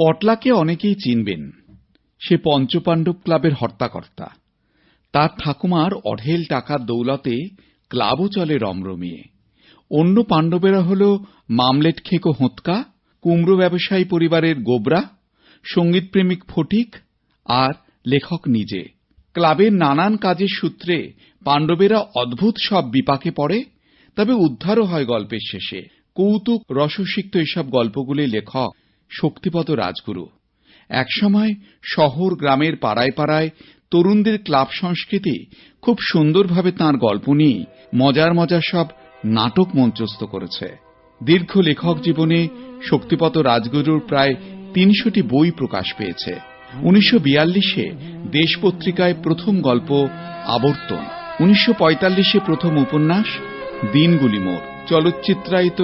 পটলাকে অনেকেই চিনবেন। সে পঞ্চপাণ্ডব ক্লাবের হর্তাকর্তা। তার ঠাকুমার অঢেল টাকার দৌলতে ক্লাবও চলে রমরমিয়ে। অন্য পাণ্ডবেরা হল মামলেট খেকো হোঁতকা, কুমড়ো ব্যবসায়ী পরিবারের গোবরা, সঙ্গীতপ্রেমিক ফটিক আর লেখক নিজে। ক্লাবের নানান কাজের সূত্রে পাণ্ডবেরা অদ্ভুত সব বিপাকে পড়ে, তবে উদ্ধারও হয় গল্পের শেষে। কৌতুক রসসিক্ত এসব গল্পগুলি লেখক শক্তিপদ রাজগুরু। একসময় শহর গ্রামের পাড়ায় পাড়ায় তরুণদের ক্লাব সংস্কৃতি খুব সুন্দরভাবে তাঁর গল্প নিয়ে মজার মজার সব নাটক মঞ্চস্থ করেছে। দীর্ঘ লেখক জীবনে শক্তিপত রাজগুরুর প্রায় তিনশোটি বই প্রকাশ পেয়েছে। উনিশশো বিয়াল্লিশে দেশ পত্রিকায় প্রথম গল্প আবর্তন, উনিশশো পঁয়তাল্লিশে প্রথম উপন্যাস দিনগুলি মোর, চলচ্চিত্রায়িত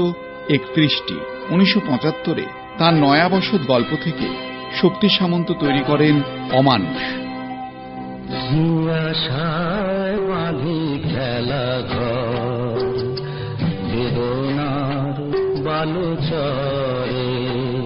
একত্রিশটি, উনিশশো পঁচাত্তরে তাঁর নয়াবসত গল্প থেকে শক্তি সামন্ত তৈরি করেন অমানুষ। বালু চরে।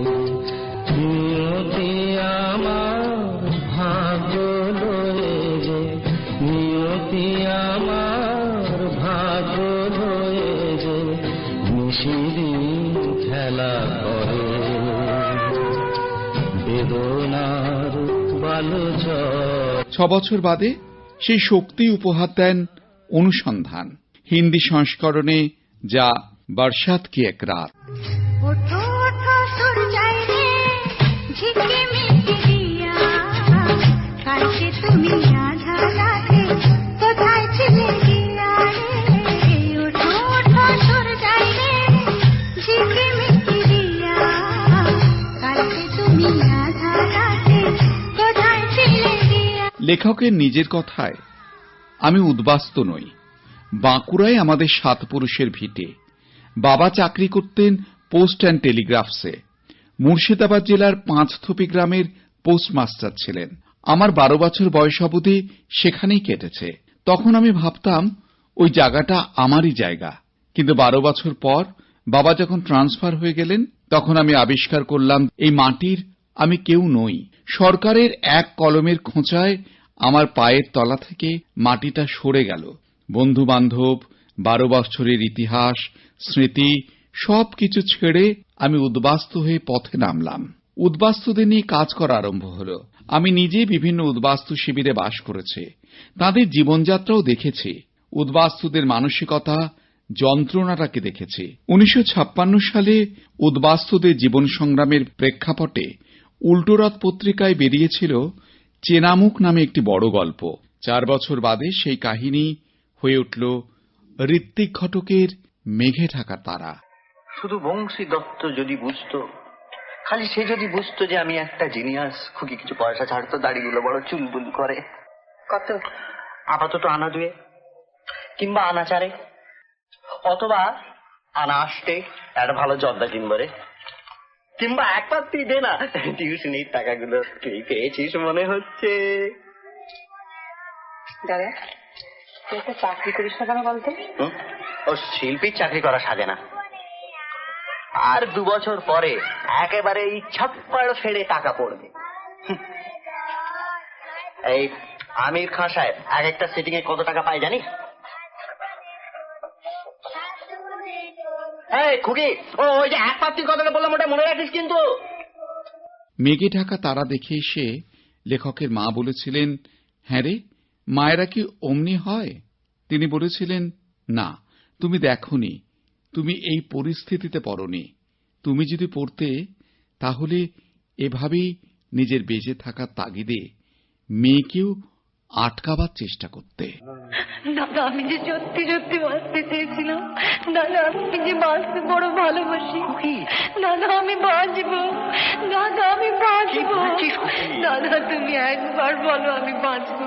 ছ বছর বাদে সেই শক্তি উপহার দেন অনুসন্ধান, হিন্দি সংস্করণে যা বর্ষাত কি এক রাত। লেখকের নিজের কথায়, আমি উদ্বাস্ত নই। বাঁকুড়ায় আমাদের সাত পুরুষের ভিটে। বাবা চাকরি করতেন পোস্ট অ্যান্ড টেলিগ্রাফসে। মুর্শিদাবাদ জেলার পাঁচথপি গ্রামের পোস্টমাস্টার ছিলেন। আমার বারো বছর বয়স অবধি সেখানেই কেটেছে। তখন আমি ভাবতাম, ওই জায়গাটা আমারই জায়গা। কিন্তু বারো বছর পর বাবা যখন ট্রান্সফার হয়ে গেলেন, তখন আমি আবিষ্কার করলাম, এই মাটির আমি কেউ নই। সরকারের এক কলমের খোঁচায় আমার পায়ের তলা থেকে মাটিটা সরে গেল। বন্ধু বান্ধব বারো বছরের ইতিহাস, স্মৃতি, সবকিছু ছেড়ে আমি উদ্বাস্তু হয়ে পথে নামলাম। উদ্বাস্তুদের নিয়ে কাজ করা আরম্ভ হল। আমি নিজে বিভিন্ন উদ্বাস্তু শিবিরে বাস করেছি। তাদের জীবনযাত্রাও দেখেছি। উদ্বাস্তুদের মানসিকতা, যন্ত্রণাটাকে দেখেছি। উনিশশো ছাপ্পান্ন সালে উদ্বাস্তুদের জীবন সংগ্রামের প্রেক্ষাপটে উল্টোরথ পত্রিকায় বেরিয়েছিল চেনামুখ নামে একটি বড় গল্প। চার বছর বাদে সেই কাহিনী হয়ে উঠল ঋত্বিক ঘটকের মেঘে ঢাকা তারা। শুধু বংশী দত্ত যদি বুঝতো, খালি সে যদি বুঝতো যে আমি একটা জিনিয়াস, খুকি কিছু পয়সা ছাড়তো দাড়িগুলো বড় চুলবুল করে। কত? আপাতত আনা দুয়ে, কিংবা আনা চারে, অথবা আনা আসতে, একটা ভালো জর্দা কিনবো রে। কিংবা এক পাত্তি দে না। টিউশনির টাকাগুলো তুই পেয়েছিস মনে হচ্ছে। দাদা তুই একটা চাকরি করিস না কেন বলতো? ও শিল্পীর চাকরি করা সাজে না। আর দু বছর পরে একেবারে এই ছাপ্পাড় ফেড়ে টাকা পড়বে। এই আমির খান সাহেব এক একটা সিটিং এ কত টাকা পায় জানিস? খুকি, ও, ওই যে এক পাত্রির কথাটা বললাম, ওটা মনে রাখিস কিন্তু। মেঘে ঢাকা তারা দেখে এসে লেখকের মা বলেছিলেন হ্যাঁ রে, মায়েরা কি অমনি হয়? তিনি বলেছিলেন, না, তুমি দেখনি, তুমি এই পরিস্থিতিতে পড়নি। তুমি যদি পড়তে, তাহলে এভাবেই নিজের বেঁচে থাকার তাগিদে মেয়েকেও আটকাবার চেষ্টা করতে। দাদা আমি যে সত্যি সত্যি বাঁচতে চেয়েছিলাম দাদা আমি যে বাঁচতে বড় ভালোবাসি। দাদা আমি বাঁচবো। দাদা আমি বাঁচব। দাদা তুমি একবার বলো আমি বাঁচবো।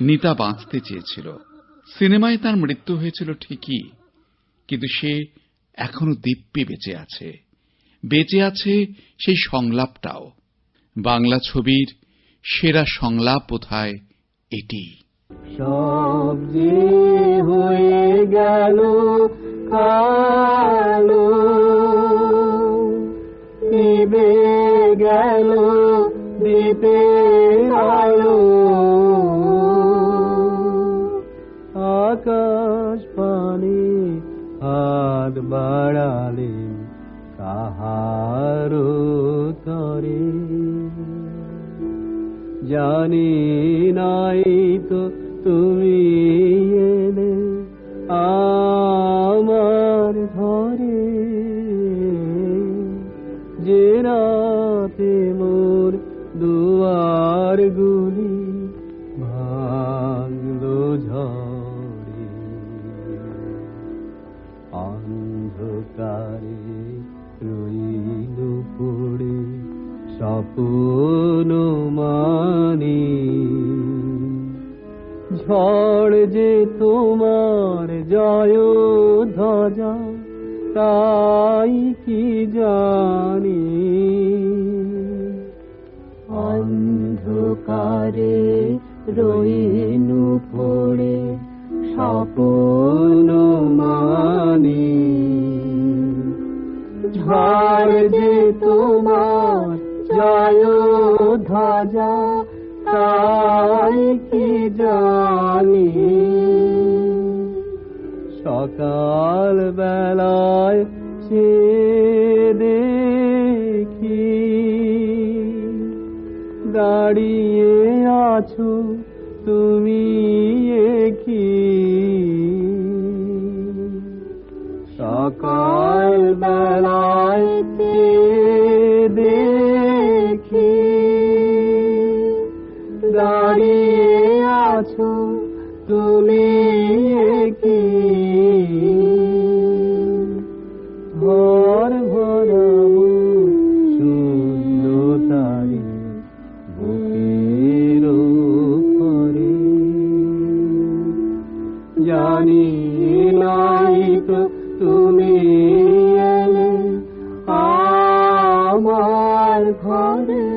নিতা বাঁচতে চেয়েছিল। সিনেমায় তার মৃত্যু হয়েছিল ঠিকই, কিন্তু সে এখনও দিব্যি বেঁচে আছে। বেঁচে আছে সেই সংলাপটাও। বাংলা ছবির সেরা সংলাপ বোধহয় এটি। সব হয়ে গেল কালো বাড়ালে কাহারো তরে? জানি নাই তো তুমি এলে আমার ঘরে যে রাতে মোর দুয়ার গুলি স্বপ্ন মানি। ঝড় যে তোমার জয় ধ্বজা তাই কি জানি? অন্ধকারে রইনু পড়ে স্বপ্ন মানি। ঝড় যে তোমার ধ্বজা তাই কি জানি। সকাল বেলায় সে দেখি দাঁড়িয়ে আছো তুমি কি সকাল বেলায় ঘরে